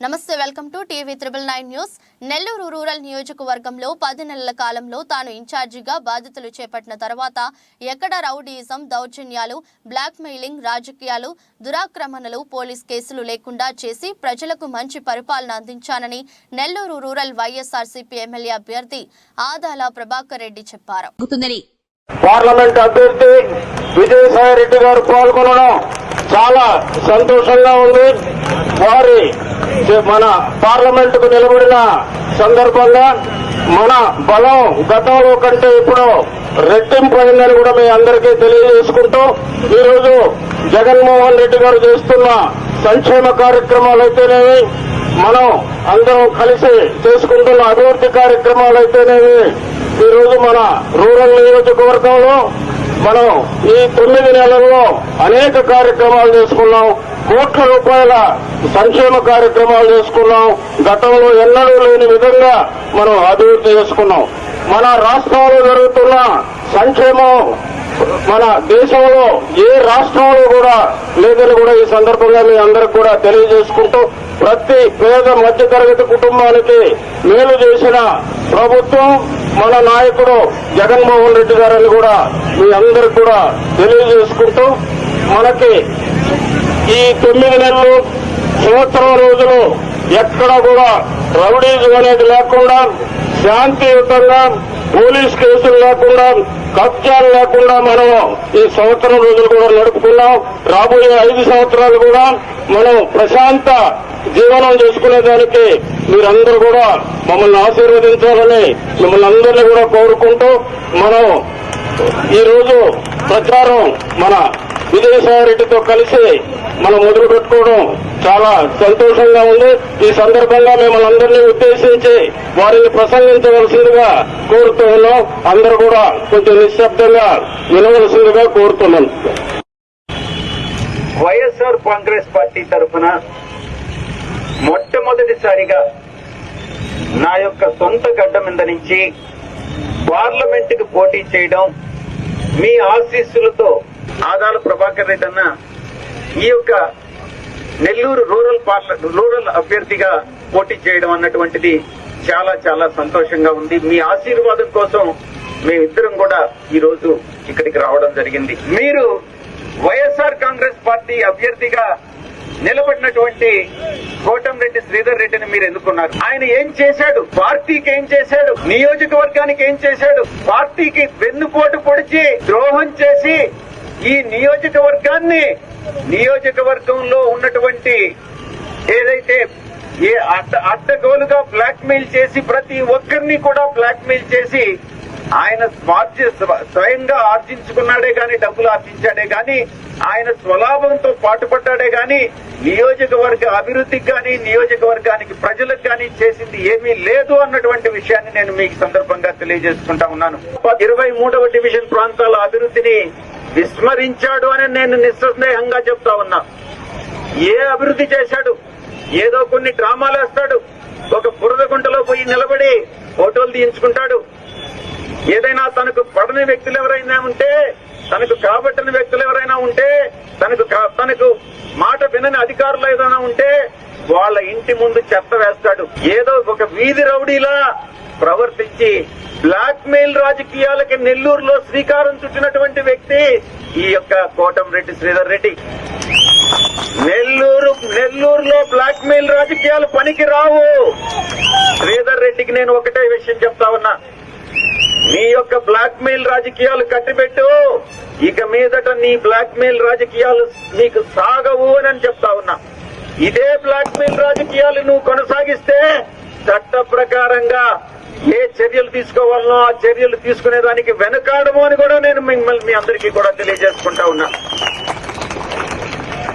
నమస్తే welcome to TV triple nine news. Nellore rural నియోజకవర్గంలో పది నెలల కాలంలో తాను ఇన్ఛార్జిగా బాధ్యతలు చేపట్టిన తర్వాత ఎక్కడ రౌడీయిజం దౌర్జన్యాలు బ్లాక్ మెయిలింగ్ రాజకీయాలు దురాక్రమణలు పోలీస్ కేసులు లేకుండా చేసి ప్రజలకు మంచి పరిపాలన అందించానని నెల్లూరు రూరల్ వైఎస్ఆర్సీపీ ఎమ్మెల్యే అభ్యర్థి ఆదాల ప్రభాకర్ రెడ్డి చెప్పారు. జరుగుతుందని పార్లమెంట్ అభ్యర్థి విజయసాయి రెడ్డి గారు పాల్గొనడం చాలా సంతోషంగా ఉంది. వారి మన పార్లమెంట్కు నిలబడిన సందర్భంగా మన బలం గతంలో కంటే ఇప్పుడు రెట్టింపు అయిందని కూడా మీ అందరికీ తెలియజేసుకుంటూ ఈరోజు జగన్మోహన్ రెడ్డి గారు చేస్తున్న సంక్షేమ కార్యక్రమాలు అయితేనేవి మనం అందరం కలిసి చేసుకుంటున్న అభివృద్ధి కార్యక్రమాలు అయితేనేవి ఈరోజు మన రూరల్ నియోజకవర్గంలో మనం ఈ తొమ్మిది నెలల్లో అనేక కార్యక్రమాలు చేసుకున్నాం. కోట్ల రూపాయల సంక్షేమ కార్యక్రమాలు చేసుకున్నాం. గతంలో ఎన్నడూ లేని విధంగా మనం అభివృద్ధి చేసుకున్నాం. మన రాష్ట్రంలో జరుగుతున్న సంక్షేమం మన దేశంలో ఏ రాష్ట్రంలో కూడా లేదని కూడా ఈ సందర్భంగా మీ అందరికి కూడా తెలియజేసుకుంటూ ప్రతి పేద మధ్యతరగతి కుటుంబానికి మేలు చేసిన ప్రభుత్వం మన నాయకుడు జగన్మోహన్ రెడ్డి గారని కూడా మీ అందరికి కూడా తెలియజేసుకుంటూ మనకి ఈ తొమ్మిది నెలలు సంవత్సరం రోజులు ఎక్కడ కూడా రౌడీజం అనేది లేకుండా శాంతియుతంగా పోలీస్ కేసులు లేకుండా కబ్జాలు లేకుండా మనం ఈ సంవత్సరం రోజులు కూడా నడుపుకున్నాం. రాబోయే ఐదు సంవత్సరాలు కూడా మనం ప్రశాంత జీవనం చేసుకునేదానికి మీరందరూ కూడా మమ్మల్ని ఆశీర్వదించాలని మిమ్మల్ని అందరినీ కూడా కోరుకుంటూ మనం ఈ రోజు ప్రచారం మన విజయసాయిరెడ్డితో కలిసి మనం మొదలు పెట్టుకోవడం చాలా సంతోషంగా ఉంది. ఈ సందర్భంగా మిమ్మల్ని అందరినీ ఉద్దేశించి వారిని ప్రసంగించవలసిందిగా కోరుతూ ఉన్నాం. అందరూ కూడా కొంచెం నిశ్శబ్దంగా వినవలసిందిగా కోరుతున్నాను వైఎస్ఆర్ కాంగ్రెస్ పార్టీ తరఫున మొట్టమొదటిసారిగా నా యొక్క సొంత గడ్డ మీద నుంచి పార్లమెంటుకు పోటీ చేయడం మీ ఆశీస్సులతో ఆదాలు ప్రభాకర్ రెడ్డి అన్న ఈ యొక్క నెల్లూరు రూరల్ పార్ల రూరల్ అభ్యర్థిగా పోటీ చేయడం అన్నటువంటిది చాలా చాలా సంతోషంగా ఉంది. మీ ఆశీర్వాదం కోసం మేమిద్దరం కూడా ఈ రోజు ఇక్కడికి రావడం జరిగింది. మీరు వైఎస్ఆర్ కాంగ్రెస్ పార్టీ అభ్యర్థిగా నిలబడినటువంటి కోటంరెడ్డి శ్రీధర్ రెడ్డిని మీరు ఎన్నుకున్నారు. ఆయన ఏం చేశాడు? పార్టీకి ఏం చేశాడు? నియోజకవర్గానికి ఏం చేశాడు? పార్టీకి వెన్నుపోటు పొడిచి ద్రోహం చేసి ఈ నియోజకవర్గాన్ని నియోజకవర్గంలో ఉన్నటువంటి ఏదైతే ఏ అడ్డ అడ్డగోలుగా బ్లాక్ మెయిల్ చేసి ప్రతి ఒక్కరిని కూడా బ్లాక్ మెయిల్ చేసి ఆయన స్వార్జ స్వయంగా ఆర్జించుకున్నాడే గాని డబ్బులు ఆర్జించాడే గాని ఆయన స్వలాభంతో పాటుపడ్డాడే గాని నియోజకవర్గ అభివృద్ధికి గాని నియోజకవర్గానికి ప్రజలకు గాని చేసింది ఏమీ లేదు అన్నటువంటి విషయాన్ని నేను మీకు సందర్భంగా తెలియజేసుకుంటా ఉన్నాను. ఇరవై మూడవ డివిజన్ ప్రాంతాల అభివృద్ధిని విస్మరించాడు అని నేను నిస్సందేహంగా చెప్తా ఉన్నా. ఏ అభివృద్ధి చేశాడు? ఏదో కొన్ని డ్రామాలు వేస్తాడు. ఒక బురద గుంటలో పోయి నిలబడి ఫోటోలు తీయించుకుంటాడు. ఏదైనా తనకు పడని వ్యక్తులు ఎవరైనా ఉంటే తనకు కాబట్టిన వ్యక్తులు ఎవరైనా ఉంటే తనకు కా- తనకు మాట వినని అధికారులు ఏదైనా ఉంటే వాళ్ళ ఇంటి ముందు చెత్త వేస్తాడు. ఏదో ఒక వీధి రౌడీలా ప్రవర్తించి బ్లాక్ మెయిల్ రాజకీయాలకి నెల్లూరులో శ్రీకారం చుట్టినటువంటి వ్యక్తి ఈ యొక్క కోటంరెడ్డి శ్రీధర్ రెడ్డి. నెల్లూరు నెల్లూరులో బ్లాక్ మెయిల్ రాజకీయాలు పనికి రావు శ్రీధర్ రెడ్డికి నేను ఒకటే విషయం చెప్తా ఉన్నా. నీ యొక్క బ్లాక్ మెయిల్ రాజకీయాలు కట్టిపెట్టు. ఇక మీదట నీ బ్లాక్ మెయిల్ రాజకీయాలు నీకు సాగవు అని చెప్తా ఉన్నా. ఇదే బ్లాక్ మెయిల్ రాజకీయాలు నువ్వు కొనసాగిస్తే చట్ట ప్రకారంగా ఏ చర్యలు తీసుకోవాలనో ఆ చర్యలు తీసుకునేదానికి వెనకాడము అని కూడా నేను మిమ్మల్ని మీ అందరికీ కూడా తెలియజేసుకుంటా ఉన్నా.